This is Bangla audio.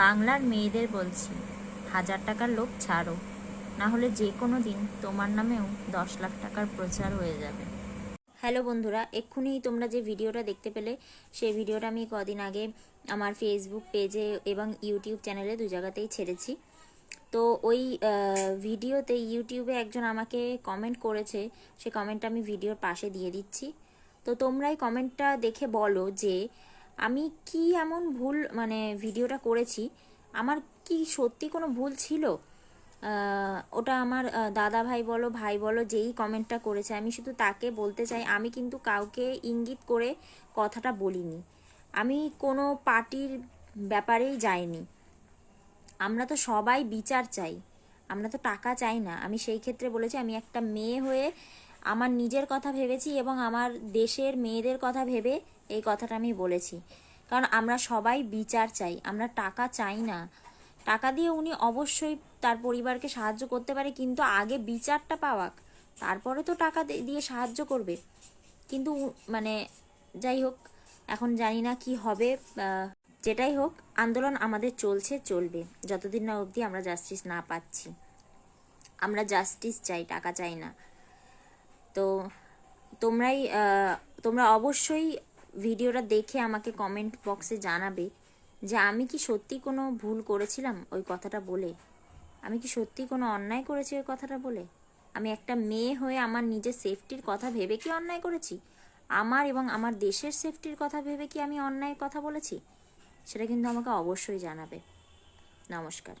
বাংলার মেয়েদের বলছি, হাজার টাকার লোক ছাড়ো। না হলে যে কোনো দিন তোমার নামেও দশ লাখ টাকার প্রচার হয়ে যাবে। হ্যালো বন্ধুরা, এক্ষুনি তোমরা যে ভিডিওটা দেখতে পেলে সেই ভিডিওটা আমি কদিন আগে আমার ফেসবুক পেজে এবং ইউটিউব চ্যানেলে দু জায়গাতেই ছেড়েছি। তো ওই ভিডিওতে ইউটিউবে একজন আমাকে কমেন্ট করেছে, সে কমেন্টটা আমি ভিডিওর পাশে দিয়ে দিচ্ছি। তো তোমরাই কমেন্টটা দেখে বলো যে আমি কি এমন ভুল মানে ভিডিওটা করেছি? আমার কি সত্যি কোনো ভুল ছিল? ওটা আমার দাদা ভাই বলো ভাই বলো, যেই কমেন্টটা করেছে, আমি শুধু তাকে বলতে চাই, আমি কিন্তু কাউকে ইঙ্গিত করে কথাটা বলিনি। আমি কোনো পার্টির ব্যাপারেই যাইনি। আমরা তো সবাই বিচার চাই, আমরা তো টাকা চাই না। আমি সেই ক্ষেত্রে বলেছি, আমি একটা মেয়ে হয়ে আমার নিজের কথা ভেবেছি এবং আমার দেশের মেয়েদের কথা ভেবে এই কথাটা আমি বলেছি। কারণ আমরা সবাই বিচার চাই, আমরা টাকা চাই না। টাকা দিয়ে উনি অবশ্যই তার পরিবারকে সাহায্য করতে পারে, কিন্তু আগে বিচারটা পাওয়াক, তারপরে তো টাকা দিয়ে সাহায্য করবে। কিন্তু মানে যাই হোক, এখন জানি না কি হবে যেটাই হোক, আন্দোলন আমাদের চলছে, চলবে। যতদিন না অবধি আমরা জাস্টিস না পাচ্ছি। আমরা জাস্টিস চাই, টাকা চাই না। তো তোমরাই তোমরা অবশ্যই ভিডিওটা দেখে আমাকে কমেন্ট বক্সে জানাবে যে আমি কি সত্যি কোনো ভুল করেছিলাম ওই কথাটা বলে? আমি কি সত্যি কোনো অন্যায় করেছি ওই কথাটা বলে? আমি একটা মেয়ে হয়ে আমার নিজের সেফটির কথা ভেবে কি অন্যায় করেছি? আমার এবং আমার দেশের সেফটির কথা ভেবে কি আমি অন্যায় কথা বলেছি? সেটা কিন্তু আমাকে অবশ্যই জানাবে। নমস্কার।